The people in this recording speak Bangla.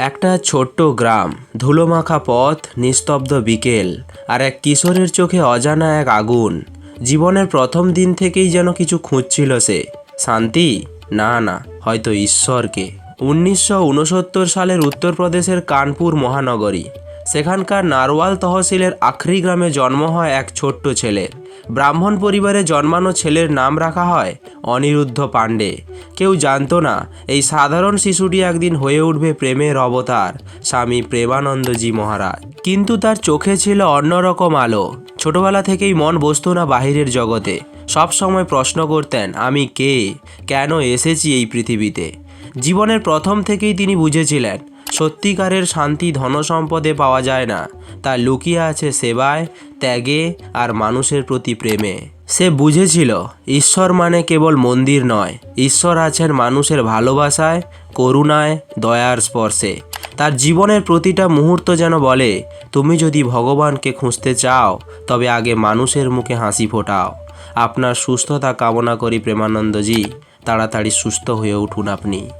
একটা ছোট্ট গ্রাম, ধুলোমাখা পথ, নিস্তব্ধ বিকেল, আর এক কিশোরের চোখে অজানা এক আগুন। জীবনের প্রথম দিন থেকেই যেন কিছু খুঁজছিল সে। শান্তি? না না, হয়তো ঈশ্বরকে। উনিশশো উনসত্তর সালের উত্তরপ্রদেশের কানপুর মহানগরী। সেখানকার নারওয়াল তহসিলের আখরি গ্রামে জন্ম হয় এক ছোট্ট ছেলের ব্রাহ্মণ পরিবারে জন্মানো ছেলের নাম রাখা হয় অনিরুদ্ধ পাণ্ডে। কেউ জানতো না, এই সাধারণ শিশুটি একদিন হয়ে উঠবে প্রেমের অবতার, স্বামী প্রেমানন্দজি মহারাজ। কিন্তু তার চোখে ছিল অন্যরকম আলো। ছোটবেলা থেকেই মন বসতো না বাহিরের জগতে। সব সময় প্রশ্ন করতেন, আমি কে? কেন এসেছি এই পৃথিবীতে? জীবনের প্রথম থেকেই তিনি বুঝেছিলেন, সত্যিকারের শান্তি ধনসম্পদে পাওয়া যায় না। তা লুকিয়ে আছে সেবায়, ত্যাগে আর মানুষের প্রতি প্রেমে। সে বুঝেছিল, ঈশ্বর মানে কেবল মন্দির নয়, ঈশ্বর আছেন মানুষের ভালোবাসায়, করুণায়, দয়ার স্পর্শে। তার জীবনের প্রতিটা মুহূর্ত যেন বলে, তুমি যদি ভগবানকে খুঁজতে চাও, তবে আগে মানুষের মুখে হাসি ফোটাও। আপনার সুস্থতা কামনা করি প্রেমানন্দজি। তাড়াতাড়ি সুস্থ হয়ে উঠুন আপনি।